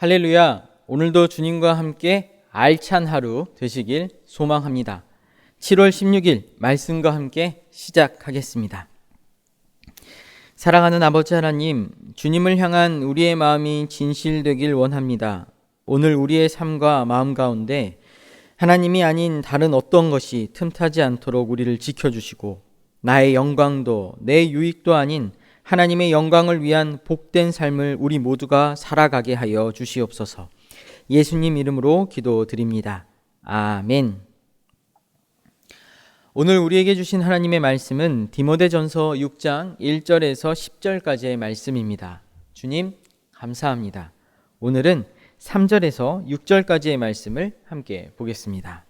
할렐루야. 오늘도 주님과 함께 알찬 하루 되시길 소망합니다. 7월 16일 말씀과 함께 시작하겠습니다. 사랑하는 아버지 하나님, 주님을 향한 우리의 마음이 진실되길 원합니다. 오늘 우리의 삶과 마음 가운데 하나님이 아닌 다른 어떤 것이 틈타지 않도록 우리를 지켜주시고 나의 영광도 내 유익도 아닌 하나님의 영광을 위한 복된 삶을 우리 모두가 살아가게 하여 주시옵소서. 예수님 이름으로 기도드립니다. 아멘. 오늘 우리에게 주신 하나님의 말씀은 디모데전서 6장 1절에서 10절까지의 말씀입니다. 주님, 감사합니다. 오늘은 3절에서 6절까지의 말씀을 함께 보겠습니다.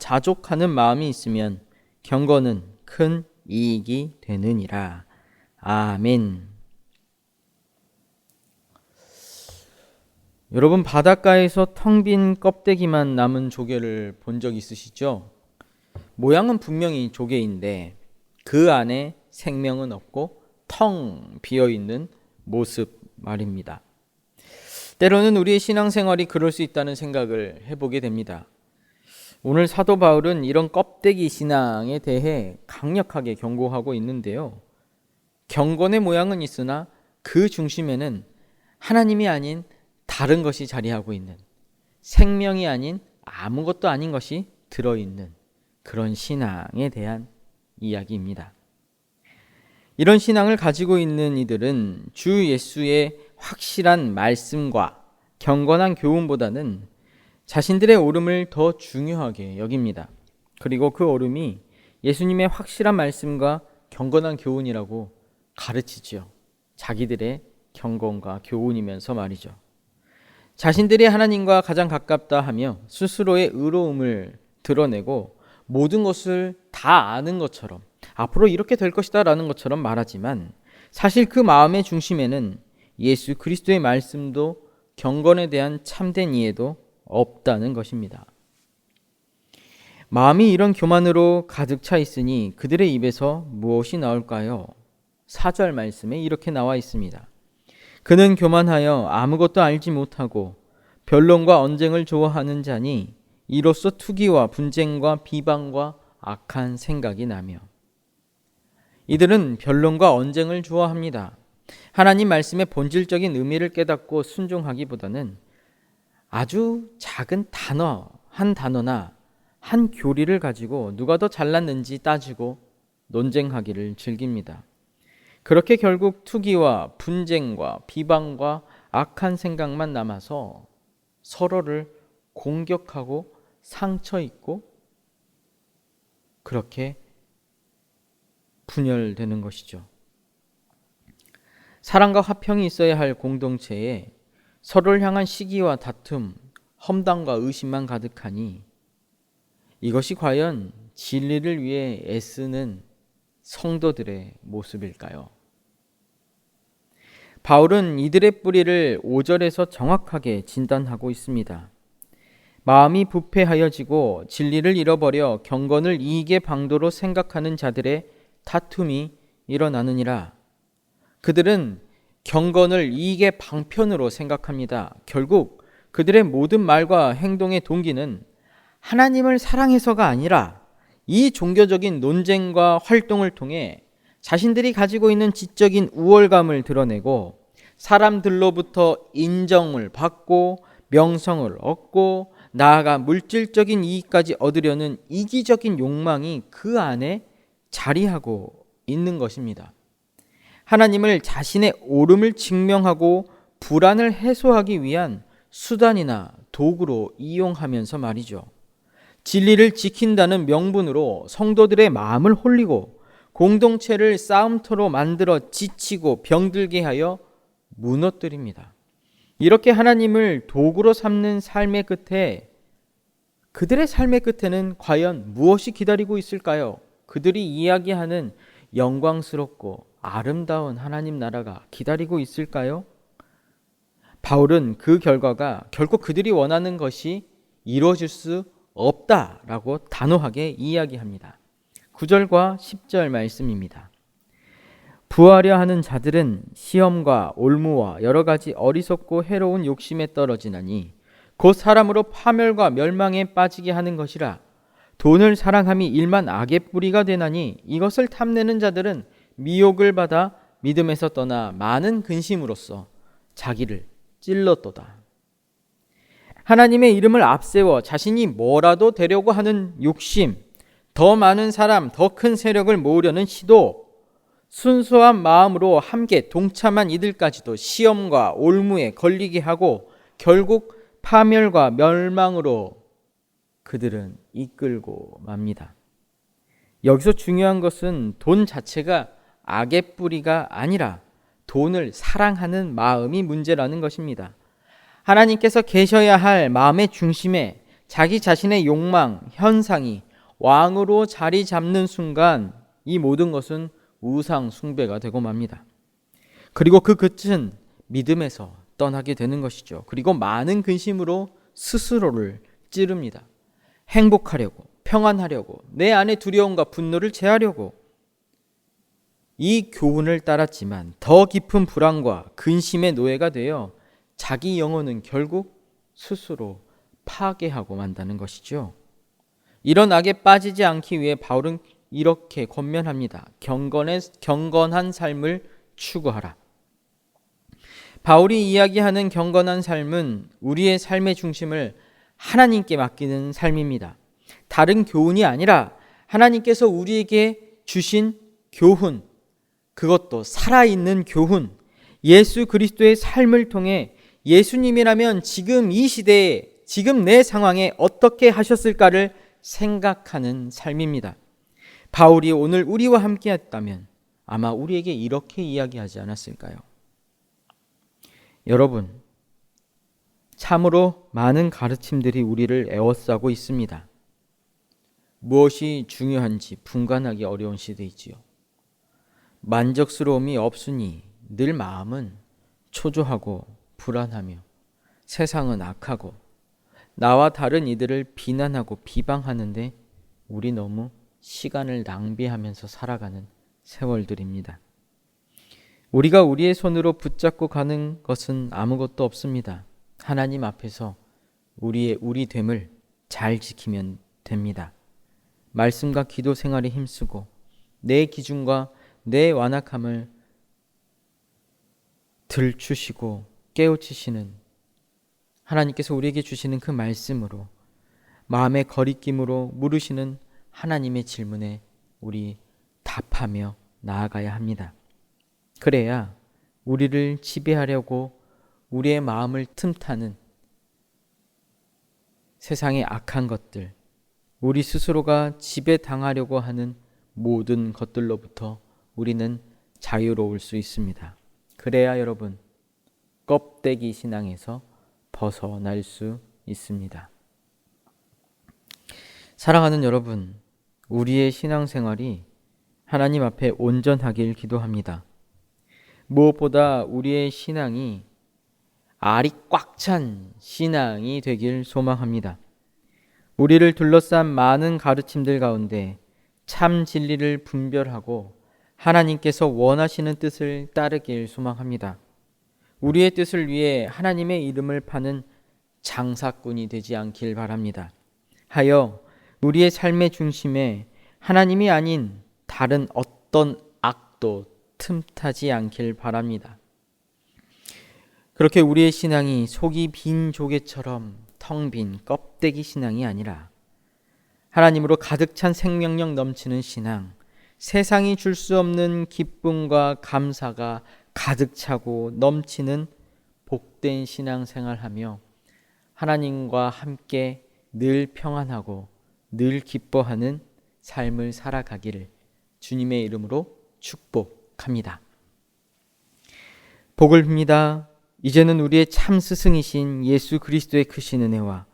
자족하는 마음이 있으면 경건은 큰 이익이 되느니라. 아멘. 여러분 바닷가에서 텅 빈 껍데기만 남은 조개를 본 적 있으시죠? 모양은 분명히 조개인데 그 안에 생명은 없고 텅 비어 있는 모습 말입니다. 때로는 우리의 신앙생활이 그럴 수 있다는 생각을 해보게 됩니다. 오늘 사도 바울은 이런 껍데기 신앙에 대해 강력하게 경고하고 있는데요. 경건의 모양은 있으나 그 중심에는 하나님이 아닌 다른 것이 자리하고 있는 생명이 아닌 아무것도 아닌 것이 들어있는 그런 신앙에 대한 이야기입니다. 이런 신앙을 가지고 있는 이들은 주 예수의 확실한 말씀과 경건한 교훈보다는 자신들의 오름을 더 중요하게 여깁니다. 그리고 그 오름이 예수님의 확실한 말씀과 경건한 교훈이라고 가르치지요. 자기들의 경건과 교훈이면서 말이죠. 자신들이 하나님과 가장 가깝다 하며 스스로의 의로움을 드러내고 모든 것을 다 아는 것처럼 앞으로 이렇게 될 것이다 라는 것처럼 말하지만 사실 그 마음의 중심에는 예수 그리스도의 말씀도 경건에 대한 참된 이해도 없다는 것입니다. 마음이 이런 교만으로 가득 차 있으니 그들의 입에서 무엇이 나올까요? 4절 말씀에 이렇게 나와 있습니다. 그는 교만하여 아무것도 알지 못하고 변론과 언쟁을 좋아하는 자니 이로써 투기와 분쟁과 비방과 악한 생각이 나며 이들은 변론과 언쟁을 좋아합니다. 하나님 말씀의 본질적인 의미를 깨닫고 순종하기보다는 아주 작은 단어, 한 단어나 한 교리를 가지고 누가 더 잘났는지 따지고 논쟁하기를 즐깁니다. 그렇게 결국 투기와 분쟁과 비방과 악한 생각만 남아서 서로를 공격하고 상처 입고 그렇게 분열되는 것이죠. 사랑과 화평이 있어야 할 공동체에 서로를 향한 시기와 다툼, 험담과 의심만 가득하니 이것이 과연 진리를 위해 애쓰는 성도들의 모습일까요? 바울은 이들의 뿌리를 5절에서 정확하게 진단하고 있습니다. 마음이 부패하여지고 진리를 잃어버려 경건을 이익의 방도로 생각하는 자들의 다툼이 일어나느니라. 그들은 경건을 이익의 방편으로 생각합니다. 결국 그들의 모든 말과 행동의 동기는 하나님을 사랑해서가 아니라 이 종교적인 논쟁과 활동을 통해 자신들이 가지고 있는 지적인 우월감을 드러내고 사람들로부터 인정을 받고 명성을 얻고 나아가 물질적인 이익까지 얻으려는 이기적인 욕망이 그 안에 자리하고 있는 것입니다. 하나님을 자신의 옳음을 증명하고 불안을 해소하기 위한 수단이나 도구로 이용하면서 말이죠. 진리를 지킨다는 명분으로 성도들의 마음을 홀리고 공동체를 싸움터로 만들어 지치고 병들게 하여 무너뜨립니다. 이렇게 하나님을 도구로 삼는 삶의 끝에 그들의 삶의 끝에는 과연 무엇이 기다리고 있을까요? 그들이 이야기하는 영광스럽고 아름다운 하나님 나라가 기다리고 있을까요? 바울은 그 결과가 결코 그들이 원하는 것이 이루어질 수 없다라고 단호하게 이야기합니다. 9절과 10절 말씀입니다. 부하려 하는 자들은 시험과 올무와 여러 가지 어리석고 해로운 욕심에 떨어지나니 곧 사람으로 파멸과 멸망에 빠지게 하는 것이라 돈을 사랑함이 일만 악의 뿌리가 되나니 이것을 탐내는 자들은 미혹을 받아 믿음에서 떠나 많은 근심으로써 자기를 찔렀도다. 하나님의 이름을 앞세워 자신이 뭐라도 되려고 하는 욕심, 더 많은 사람, 더 큰 세력을 모으려는 시도, 순수한 마음으로 함께 동참한 이들까지도 시험과 올무에 걸리게 하고 결국 파멸과 멸망으로 그들은 이끌고 맙니다. 여기서 중요한 것은 돈 자체가 악의 뿌리가 아니라 돈을 사랑하는 마음이 문제라는 것입니다. 하나님께서 계셔야 할 마음의 중심에 자기 자신의 욕망, 현상이 왕으로 자리 잡는 순간 이 모든 것은 우상 숭배가 되고 맙니다. 그리고 그 끝은 믿음에서 떠나게 되는 것이죠. 그리고 많은 근심으로 스스로를 찌릅니다. 행복하려고, 평안하려고, 내 안의 두려움과 분노를 제하려고 이 교훈을 따랐지만 더 깊은 불안과 근심의 노예가 되어 자기 영혼은 결국 스스로 파괴하고 만다는 것이죠. 이런 악에 빠지지 않기 위해 바울은 이렇게 권면합니다. 경건의, 경건한 삶을 추구하라. 바울이 이야기하는 경건한 삶은 우리의 삶의 중심을 하나님께 맡기는 삶입니다. 다른 교훈이 아니라 하나님께서 우리에게 주신 교훈, 그것도 살아있는 교훈, 예수 그리스도의 삶을 통해 예수님이라면 지금 이 시대에, 지금 내 상황에 어떻게 하셨을까를 생각하는 삶입니다. 바울이 오늘 우리와 함께 했다면 아마 우리에게 이렇게 이야기하지 않았을까요? 여러분, 참으로 많은 가르침들이 우리를 애워싸고 있습니다. 무엇이 중요한지 분간하기 어려운 시대이지요. 만족스러움이 없으니 늘 마음은 초조하고 불안하며 세상은 악하고 나와 다른 이들을 비난하고 비방하는데 우리 너무 시간을 낭비하면서 살아가는 세월들입니다. 우리가 우리의 손으로 붙잡고 가는 것은 아무것도 없습니다. 하나님 앞에서 우리의 우리 됨을 잘 지키면 됩니다. 말씀과 기도 생활에 힘쓰고 내 기준과 내 완악함을 들추시고 깨우치시는 하나님께서 우리에게 주시는 그 말씀으로 마음의 거리낌으로 물으시는 하나님의 질문에 우리 답하며 나아가야 합니다. 그래야 우리를 지배하려고 우리의 마음을 틈타는 세상의 악한 것들, 우리 스스로가 지배당하려고 하는 모든 것들로부터 우리는 자유로울 수 있습니다. 그래야 여러분, 껍데기 신앙에서 벗어날 수 있습니다. 사랑하는 여러분, 우리의 신앙생활이 하나님 앞에 온전하길 기도합니다. 무엇보다 우리의 신앙이 알이 꽉 찬 신앙이 되길 소망합니다. 우리를 둘러싼 많은 가르침들 가운데 참 진리를 분별하고 하나님께서 원하시는 뜻을 따르길 소망합니다. 우리의 뜻을 위해 하나님의 이름을 파는 장사꾼이 되지 않길 바랍니다. 하여 우리의 삶의 중심에 하나님이 아닌 다른 어떤 악도 틈타지 않길 바랍니다. 그렇게 우리의 신앙이 속이 빈 조개처럼 텅 빈 껍데기 신앙이 아니라 하나님으로 가득 찬 생명력 넘치는 신앙, 세상이 줄 수 없는 기쁨과 감사가 가득 차고 넘치는 복된 신앙 생활하며 하나님과 함께 늘 평안하고 늘 기뻐하는 삶을 살아가기를 주님의 이름으로 축복합니다. 복을 빕니다. 이제는 우리의 참 스승이신 예수 그리스도의 크신 은혜와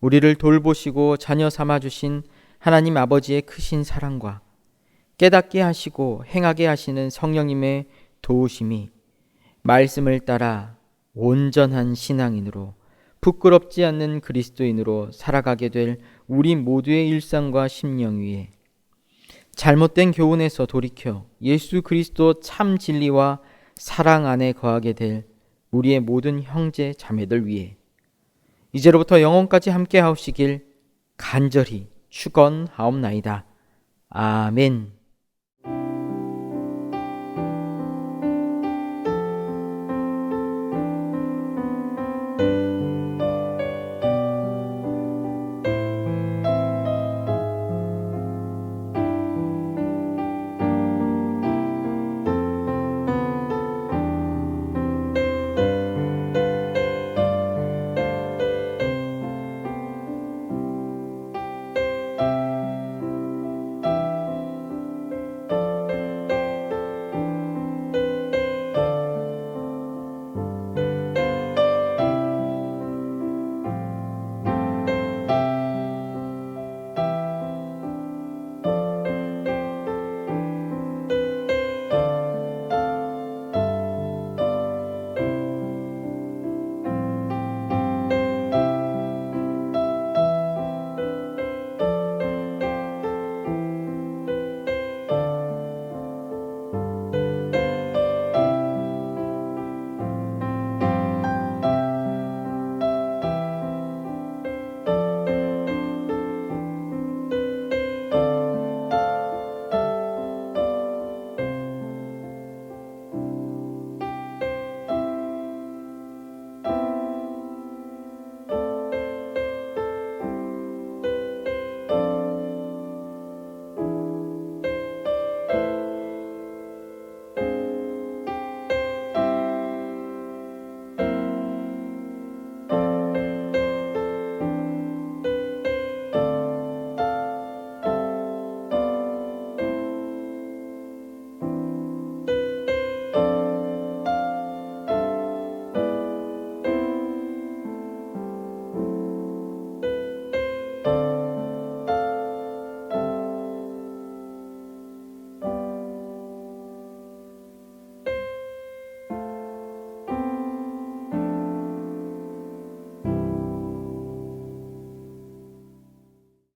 우리를 돌보시고 자녀 삼아 주신 하나님 아버지의 크신 사랑과 깨닫게 하시고 행하게 하시는 성령님의 도우심이 말씀을 따라 온전한 신앙인으로 부끄럽지 않는 그리스도인으로 살아가게 될 우리 모두의 일상과 심령 위에 잘못된 교훈에서 돌이켜 예수 그리스도 참 진리와 사랑 안에 거하게 될 우리의 모든 형제 자매들 위해 이제로부터 영원까지 함께 하옵시길 간절히 축원하옵나이다. 아멘.